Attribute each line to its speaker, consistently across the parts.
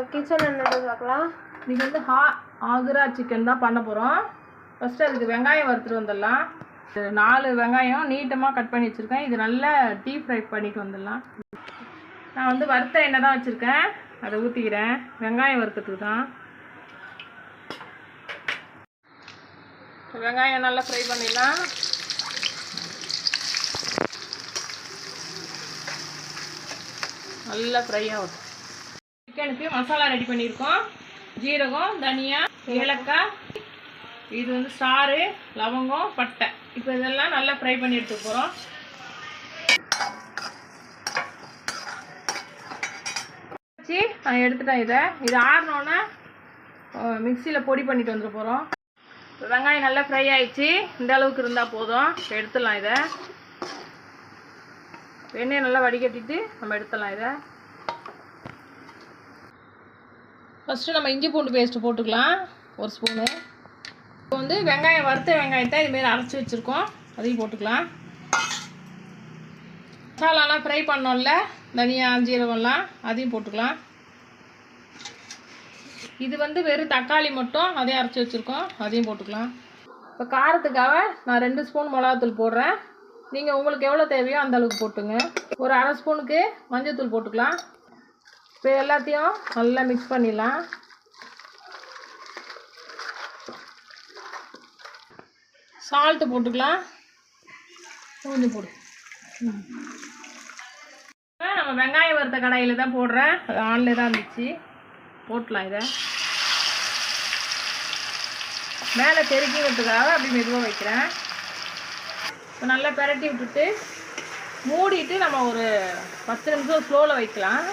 Speaker 1: நம்ம கிச்சன் என்னது பார்க்கலாம்.
Speaker 2: இன்றைக்கி வந்து ஹா ஆகுரா சிக்கன் தான் பண்ண போகிறோம் ஃபஸ்ட்டு அதுக்கு வெங்காயம் வறுத்துட்டு வந்துடலாம். நாலு வெங்காயம் நீட்டமாக கட் பண்ணி வச்சுருக்கேன். இது நல்லா டீப் ஃப்ரை பண்ணிட்டு வந்துடலாம். நான் வந்து வறுத்த எண்ணெய் தான் வச்சுருக்கேன். அதை ஊற்றிக்கிறேன் வெங்காயம் வறுக்கிறதுக்கு தான். வெங்காயம் நல்லா ஃப்ரை பண்ணிடலாம். நல்லா ஃப்ரை ஆகும் சிக்கனுக்கு மசாலா ரெடி பண்ணியிருக்கோம். ஜீரகம் தனியா ஏலக்காய். இது வந்து சாறு லவங்கம் பட்டை. இப்போ இதெல்லாம் நல்லா ஃப்ரை பண்ணி எடுத்துக்க போகிறோம் வச்சு நான் எடுத்துட்டேன் இதை. இது ஆறினோன்னே மிக்சியில் பொடி பண்ணிட்டு வந்துட போகிறோம் வெங்காயம் நல்லா ஃப்ரை ஆயிடுச்சு. இந்த அளவுக்கு இருந்தால் போதும். எடுத்துடலாம் இதை. எண்ணெயை நல்லா வடிகட்டிட்டு நம்ம எடுத்துடலாம் இதை. ஃபஸ்ட்டு நம்ம இஞ்சி பூண்டு பேஸ்ட்டு போட்டுக்கலாம். ஒரு ஸ்பூனு இப்போ வந்து வெங்காயம் வறுத்த வெங்காயத்தை இதுமாரி அரைச்சி வச்சுருக்கோம். அதையும் போட்டுக்கலாம். மசாலாலாம் ஃப்ரை பண்ணோம்ல தனியா ஜீரகம்லாம் அதையும் போட்டுக்கலாம். இது வந்து வெறும் தக்காளி மட்டும் அதையும் அரைச்சி வச்சுருக்கோம். அதையும் போட்டுக்கலாம். இப்போ காரத்துக்காக நான் ரெண்டு ஸ்பூன் மிளகாத்தூள் போடுறேன். நீங்கள் உங்களுக்கு எவ்வளோ தேவையோ அந்த அளவுக்கு போட்டுங்க. ஒரு அரை ஸ்பூனுக்கு மஞ்சத்தூள் போட்டுக்கலாம். இப்போ எல்லாத்தையும் நல்லா மிக்ஸ் பண்ணிடலாம். சால்ட்டு போட்டுக்கலாம். கொஞ்சம் போடு. ம். நம்ம வெங்காயம் வறுத்த கடாயில் தான் போடுறேன். அது ஆன்ல தான் இருந்துச்சு. போட்டலாம் இதை. மேலே தெருக்கிங்கிறதுக்காக அப்படி மெதுவாக வைக்கிறேன். இப்போ நல்லா பெரட்டி விட்டுட்டு மூடிட்டு நம்ம ஒரு பத்து நிமிஷம் ஸ்லோவில் வைக்கலாம்.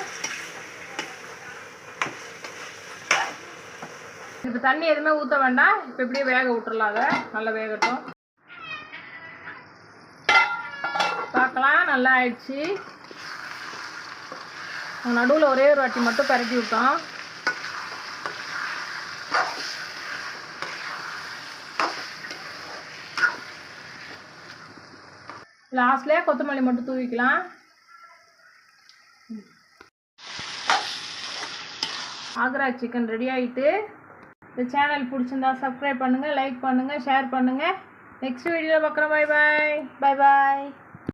Speaker 2: இப்போ தண்ணி எதுவுமே ஊற்ற வேண்டாம். இப்போ இப்படியே வேக விட்டுறலாம் அதை. நல்லா வேகட்டும். பார்க்கலாம் நல்லா ஆயிடுச்சு. நடுவில் ஒரே ஒரு வாட்டி மட்டும் பரட்டி விட்டோம். லாஸ்ட்லேயே கொத்தமல்லி மட்டும் தூவிக்கலாம். ஆக்ரா சிக்கன் ரெடி ஆகிட்டு இந்த சேனல் பிடிச்சிருந்தா சப்ஸ்கிரைப் பண்ணுங்கள் லைக் பண்ணுங்கள் ஷேர் பண்ணுங்கள் நெக்ஸ்ட் வீடியோவில் பார்க்குறோம். Bye bye
Speaker 1: bye bye